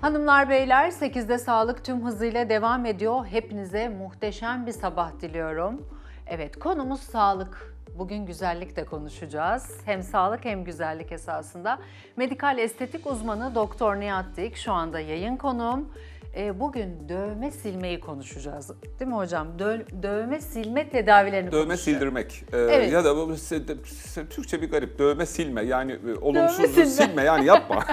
Hanımlar beyler 8'de sağlık tüm hızıyla devam ediyor. Hepinize muhteşem bir sabah diliyorum. Evet konumuz sağlık. Bugün güzellik de konuşacağız. Hem sağlık hem güzellik esasında. Medikal estetik uzmanı Doktor Nihat Dik şu anda yayın konuğum. Ee, bugün dövme silmeyi konuşacağız. Değil mi hocam? Dö- dövme silme tedavilerini Dövme konuşacağız. sildirmek. Ee, Evet. Ya da bu Türkçe bir garip. Dövme silme. Yani e, olumsuzu silme. silme. Yani yapma.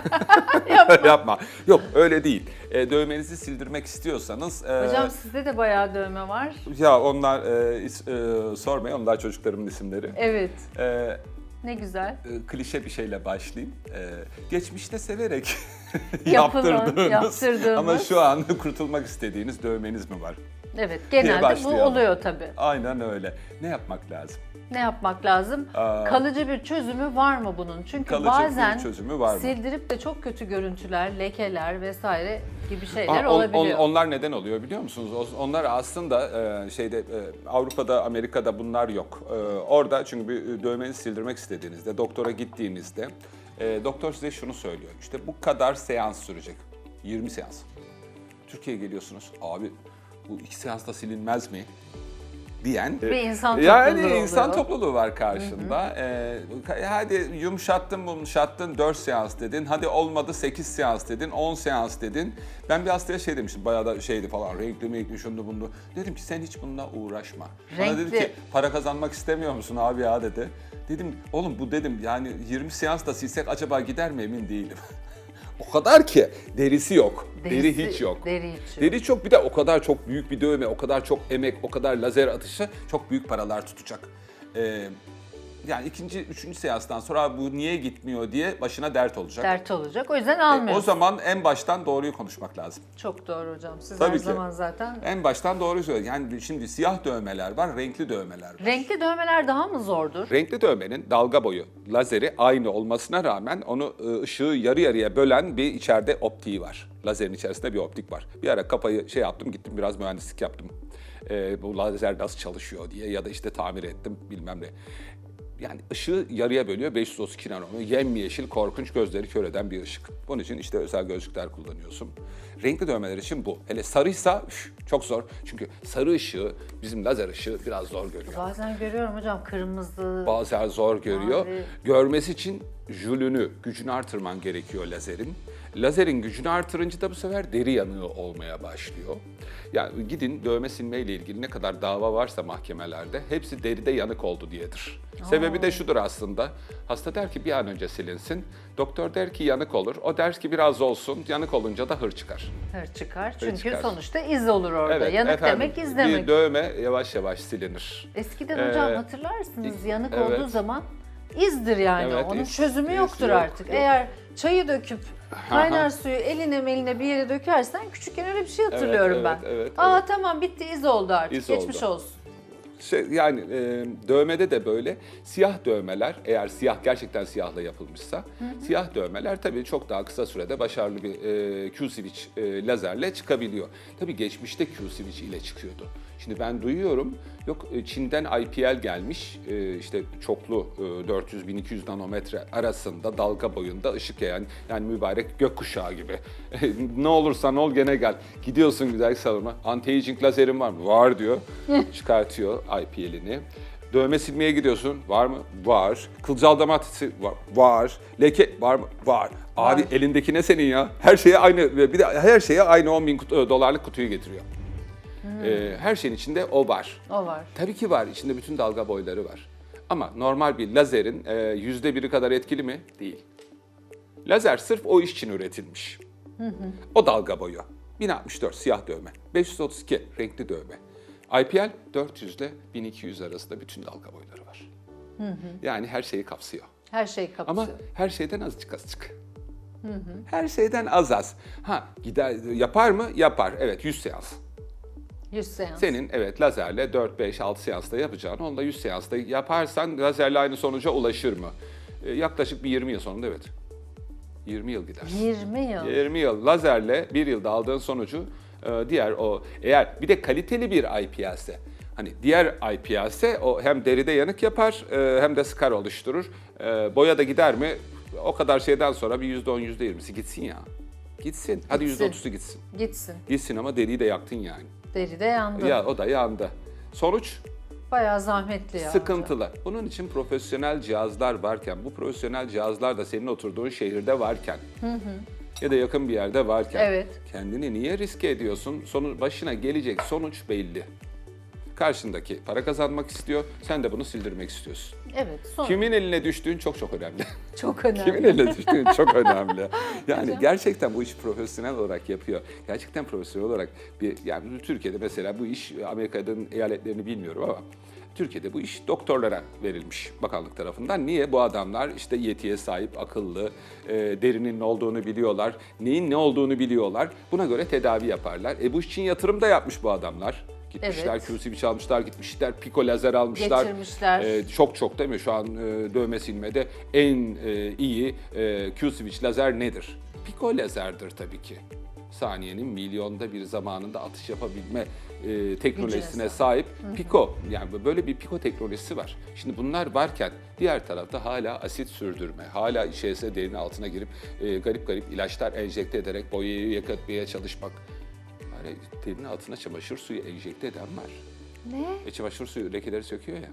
yapma. Yok öyle değil. E, dövmenizi sildirmek istiyorsanız... e, Hocam sizde de bayağı dövme var. Ya onlar e, is- e, sormayın. Onlar çocuklarımın isimleri. Evet. E, Ne güzel. e, klişe bir şeyle başlayayım. E, geçmişte severek yaptırdığınız yaptırdığımız. ama şu an kurtulmak istediğiniz dövmeniz mi var? Evet genelde bu oluyor tabii. Aynen öyle. Ne yapmak lazım? Ne yapmak lazım? Aa. Kalıcı bir çözümü var mı bunun? Çünkü Kalıcı bir bazen çözümü var mı? sildirip de çok kötü görüntüler, lekeler vesaire gibi şeyler Aa, on- on- olabiliyor. onlar neden oluyor biliyor musunuz? Onlar aslında e, şeyde e, Avrupa'da, Amerika'da bunlar yok. E, orada çünkü bir dövmenizi sildirmek istediğinizde, doktora gittiğinizde e, doktor size şunu söylüyor. İşte bu kadar seans sürecek. 20 seans. Türkiye'ye geliyorsunuz. Abi bu iki seansta silinmez mi? Diyen Bir insan yani topluluğu insan oluyor. topluluğu var karşında. Ee, hadi yumuşattın yumuşattın 4 seans dedin. Hadi olmadı 8 seans dedin, 10 seans dedin. Ben bir hastaya şey demiştim. Bayağı da şeydi falan. Renkli renkli şundu bunu. Dedim ki sen hiç bununla uğraşma. Bana dedi Renkli. ki para kazanmak istemiyor musun abi ya dedi. Dedim oğlum bu dedim yani 20 seans da silsek acaba gider mi emin değilim. o kadar ki derisi yok. deri Derisi- hiç yok. Deri hiç yok. Deri çok bir de o kadar çok büyük bir dövme, o kadar çok emek, o kadar lazer atışı çok büyük paralar tutacak. Ee, yani ikinci, üçüncü seanstan sonra "Abi bu niye gitmiyor diye başına dert olacak. Dert olacak. O yüzden E, o zaman en baştan doğruyu konuşmak lazım. Çok doğru hocam. Siz Tabii her ki. zaman zaten En baştan doğruyu söylüyor. Yani şimdi siyah dövmeler var, renkli dövmeler var. renkli dövmeler daha mı zordur? Renkli dövmenin dalga boyu, lazeri aynı olmasına rağmen onu ı, ışığı yarı yarıya bölen bir içeride optiği var. Lazerin içerisinde bir optik var. Bir ara kafayı şey yaptım, gittim biraz mühendislik yaptım. Ee, bu lazer nasıl çalışıyor diye ya da işte tamir ettim bilmem ne. Yani ışığı yarıya bölüyor 532 nanometre. Yemyeşil, korkunç, gözleri kör eden bir ışık. Bunun için işte özel gözlükler kullanıyorsun. Renkli dövmeler için bu. Hele sarıysa üf, çok zor. Çünkü sarı ışığı, bizim lazer ışığı biraz zor görüyor. Bazen görüyorum hocam kırmızı. Bazen zor görüyor. Mavi. Görmesi için jülünü, gücünü artırman gerekiyor lazerin. Lazerin gücünü artırınca da bu sefer deri yanığı olmaya başlıyor. Yani gidin dövme silme ile ilgili ne kadar dava varsa mahkemelerde hepsi deride yanık oldu diyedir. Sebebi de şudur aslında. Hasta der ki bir an önce silinsin. Doktor der ki yanık olur. O der ki biraz olsun. Yanık olunca da hır çıkar. Hır çıkar. Çünkü çıkar. sonuçta iz olur orada. Yanık efendim, demek iz demek. Bir dövme yavaş yavaş silinir. Eskiden hocam Ee, hatırlarsınız yanık evet. olduğu zaman izdir yani. Evet, Onun iz- çözümü iz yoktur yok, artık. yok. Eğer çayı döküp kaynar suyu eline meline bir yere dökersen küçükken öyle bir şey hatırlıyorum evet, ben. evet, Aa evet. tamam bitti iz oldu artık. İz Geçmiş oldu. olsun. Şey, yani e, dövmede de böyle siyah dövmeler eğer siyah gerçekten siyahla yapılmışsa siyah dövmeler tabii çok daha kısa sürede başarılı bir e, Q-switch e, lazerle çıkabiliyor. Tabii geçmişte Q-switch ile çıkıyordu. Şimdi ben duyuyorum yok e, Çin'den IPL gelmiş e, işte çoklu e, 400-1200 nanometre arasında dalga boyunda ışık yayan yani mübarek gökkuşağı gibi. ne olursan ol gene gel. Gidiyorsun güzel salona anti-aging lazerin var mı? Var diyor. Çıkartıyor IPL'ini. Dövme silmeye gidiyorsun. Var mı? Var. Kılcal damatisi var. Var. Leke var mı? Var. Abi elindeki ne senin ya? Her şeye aynı bir de her şeye aynı 10 bin kutu- dolarlık kutuyu getiriyor. Ee, her şeyin içinde o var. O var. Tabii ki var. İçinde bütün dalga boyları var. Ama normal bir lazerin e, yüzde biri kadar etkili mi? Değil. Lazer sırf o iş için üretilmiş. O dalga boyu. 1064 siyah dövme. 532 renkli dövme. IPL 400 ile 1200 arasında bütün dalga boyları var. Yani her şeyi kapsıyor. Her şey kapsıyor. Ama her şeyden azıcık azıcık. Her şeyden az az. Ha gider yapar mı? Yapar. Evet 100 seans. 100 seans. Senin evet lazerle 4, 5, 6 seansta yapacağın onda 100 seansta yaparsan lazerle aynı sonuca ulaşır mı? Ee, yaklaşık bir 20 yıl sonunda evet. 20 yıl gider. 20 yıl. 20 yıl lazerle bir yılda aldığın sonucu e, diğer o eğer bir de kaliteli bir IPL'se hani diğer IPL'se o hem deride yanık yapar e, hem de skar oluşturur. E, Boya da gider mi? O kadar şeyden sonra bir %10 %20'si gitsin ya. Gitsin. Hadi Gitsin. %30'u gitsin. Gitsin. Gitsin ama deriyi de yaktın yani. Deri de yandı. Ya o da yandı. Sonuç Bayağı zahmetli ya. sıkıntılı. Bunun için profesyonel cihazlar varken, bu profesyonel cihazlar da senin oturduğun şehirde varken ya da yakın bir yerde varken Evet. kendini niye riske ediyorsun? Sonu başına gelecek sonuç belli. Karşındaki para kazanmak istiyor, sen de bunu sildirmek istiyorsun. Evet. Son. Kimin eline düştüğün çok çok önemli. Çok önemli. Kimin eline düştüğün çok önemli. Yani gerçekten bu işi profesyonel olarak yapıyor. Gerçekten profesyonel olarak bir yani Türkiye'de mesela bu iş Amerika'nın eyaletlerini bilmiyorum ama Türkiye'de bu iş doktorlara verilmiş bakanlık tarafından. Niye? Bu adamlar işte yetiye sahip, akıllı, e, derinin ne olduğunu biliyorlar, neyin ne olduğunu biliyorlar. Buna göre tedavi yaparlar. E bu iş için yatırım da yapmış bu adamlar. Gitmişler, Evet. QCB almışlar, gitmişler, Pico lazer almışlar. Getirmişler. E, çok çok değil mi? Şu an e, dövme silmede en e, iyi e, Q-Switch lazer nedir? Pico lazerdir tabii ki. Saniyenin milyonda bir zamanında atış yapabilme e, teknolojisine sahip. sahip Pico. Yani böyle bir Pico teknolojisi var. Şimdi bunlar varken diğer tarafta hala asit sürdürme, hala içerisine derin altına girip e, garip garip ilaçlar enjekte ederek boyayı yakıtmaya çalışmak. Yani derinin altına çamaşır suyu enjekte eden var. Ne? E çamaşır suyu lekeleri söküyor ya.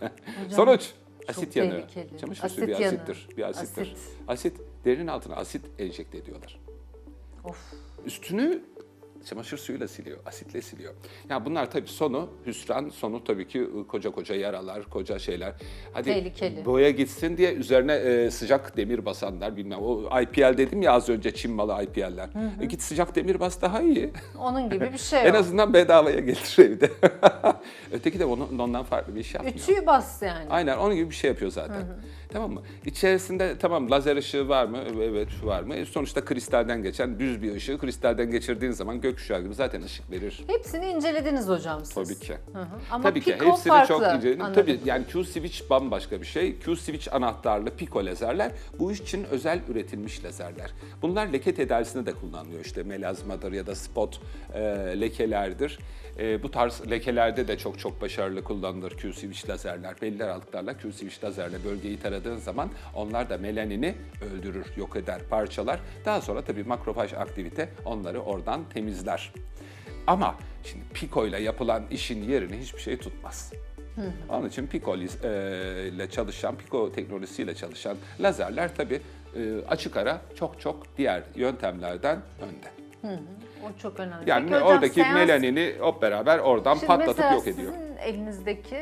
Sonuç asit yanıyor. tehlikeli. Çamaşır Asit suyu bir yanıyor. asittir. Bir asittir. Asit. Asit. Derinin altına asit enjekte ediyorlar. Of. Üstünü çamaşır suyuyla siliyor, asitle siliyor. Yani bunlar tabii sonu hüsran, sonu tabii ki koca koca yaralar, koca şeyler. Hadi Tehlikeli. boya gitsin diye üzerine e, sıcak demir basanlar bilmem. O IPL dedim ya az önce Çin malı IPL'ler. E, git sıcak demir bas daha iyi. Onun gibi bir şey En azından bedavaya getir evde. Öteki de onun, ondan farklı bir iş yapmıyor. Ütüyü bas yani. Aynen onun gibi bir şey yapıyor zaten. Tamam mı? İçerisinde tamam lazer ışığı var mı? Evet var mı? E, Sonuçta kristalden geçen düz bir ışığı kristalden geçirdiğin zaman gökkuşağı zaten ışık verir. Hepsini incelediniz hocam siz. Tabii ki. Hı hı. Ama Tabii ki Pico hepsini farklı. çok inceledim. Anladım. Tabii yani Q-Switch bambaşka bir şey. Q-Switch anahtarlı Pico lazerler bu iş için özel üretilmiş lazerler. Bunlar leke tedavisinde de kullanılıyor. İşte melazmadır ya da spot e, lekelerdir. E, bu tarz lekelerde de çok çok başarılı kullanılır Q-Switch lazerler. Belli aralıklarla Q-Switch lazerle bölgeyi taradığın zaman onlar da melanini öldürür, yok eder, parçalar. Daha sonra tabii makrofaj aktivite onları oradan temizler. Ama şimdi Pico ile yapılan işin yerini hiçbir şey tutmaz. Onun için Pico e, ile çalışan, Pico teknolojisiyle çalışan lazerler tabii e, açık ara çok çok diğer yöntemlerden önde. O çok önemli. Yani Peki hocam, oradaki seans- melanini hop beraber oradan Şimdi patlatıp yok ediyor. sizin elinizdeki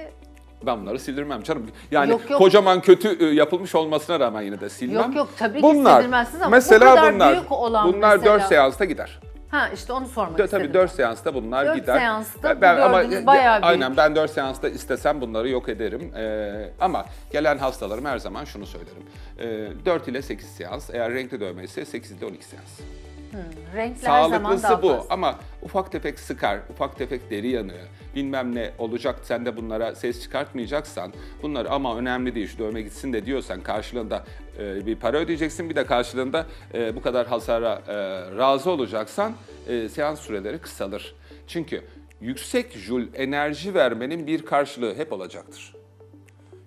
Ben bunları sildirmem canım. Yani Yok, yok. kocaman kötü e, yapılmış olmasına rağmen yine de silmem. Yok, yok, tabii ki bunlar, sildirmezsiniz ama bu mesela kadar bunlar, büyük olan bunlar mesela- 4 seansta gider. ha işte onu sormak istedim. tabii 4 seansta bunlar Dört gider. seansta ben, bu ama bayağı büyük. Aynen ben 4 seansta istesem bunları yok ederim. Ee, ama gelen hastalarım her zaman şunu söylerim. Ee, 4 ile 8 seans. Eğer renkli dövme ise 8 ile 12 seans. Renkli her zaman Sağlıklısı bu fazla. ama ufak tefek sıkar, ufak tefek deri yanığı, bilmem ne olacak sen de bunlara ses çıkartmayacaksan bunları ama önemli değil şu dövme gitsin de diyorsan karşılığında e, bir para ödeyeceksin bir de karşılığında e, bu kadar hasara e, razı olacaksan e, seans süreleri kısalır. Çünkü yüksek jül enerji vermenin bir karşılığı hep olacaktır.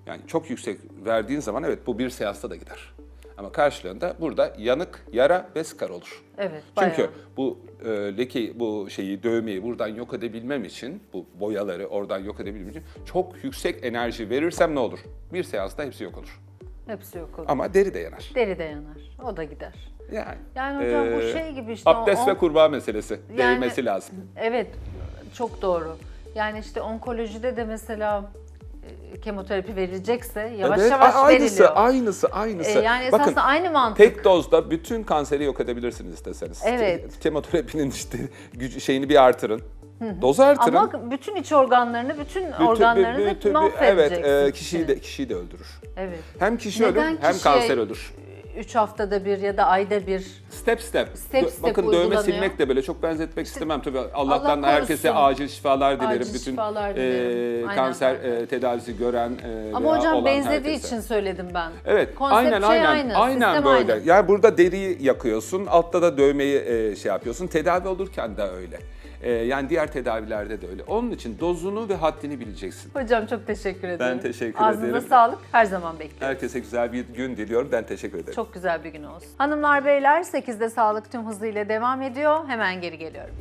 Yani çok yüksek verdiğin zaman evet bu bir seansta da gider. Ama karşılığında burada yanık, yara ve skar olur. Evet, Çünkü bayağı. bu e, leke, bu şeyi, dövmeyi buradan yok edebilmem için, bu boyaları oradan yok edebilmem için çok yüksek enerji verirsem ne olur? Bir seansta hepsi yok olur. Hepsi yok olur. Ama deri de yanar. Deri de yanar. O da gider. Yani, Yani hocam bu e, şey gibi işte Abdest o- ve kurbağa meselesi. Yani- Değmesi lazım. Evet, çok doğru. Yani işte onkolojide de mesela kemoterapi verilecekse yavaş Evet, yavaş aynısı, veriliyor. aynısı, aynısı. E, yani Bakın, esasında aynı mantık. Tek dozda bütün kanseri yok edebilirsiniz isteseniz. Evet. Kemoterapinin işte gücü, şeyini bir artırın. Dozu artırın. Ama bütün iç organlarını, bütün, Bütün- organlarını bütün- mahvedeceksin. Evet, e, kişiyi de kişiyi de öldürür. Evet. Hem kişi Neden ölür hem kişiye kanser ölür. Üç haftada bir ya da ayda bir Step step. Step step Bakın dövme uygulanıyor. silmek de böyle çok benzetmek istemem tabii. Allah'tan Allah herkese korusun. acil şifalar dilerim. Acil Bütün şifalar e, dilerim. Aynen. kanser e, tedavisi gören e, Ama veya hocam olan benzediği herkese. için söyledim ben. Evet, Konsept aynen şey aynen. aynı, aynen sistem böyle. aynı. Yani burada deriyi yakıyorsun, altta da dövmeyi e, şey yapıyorsun. Tedavi olurken de öyle. E, yani diğer tedavilerde de öyle. Onun için dozunu ve haddini bileceksin. Hocam çok teşekkür ederim. teşekkür Ağzınıza ederim. sağlık. Her zaman bekliyorum. Herkese güzel bir gün diliyorum. Ben teşekkür ederim. Çok güzel bir gün olsun. Hanımlar beyler 8'de sağlık tüm hızıyla devam ediyor. Hemen geri geliyorum.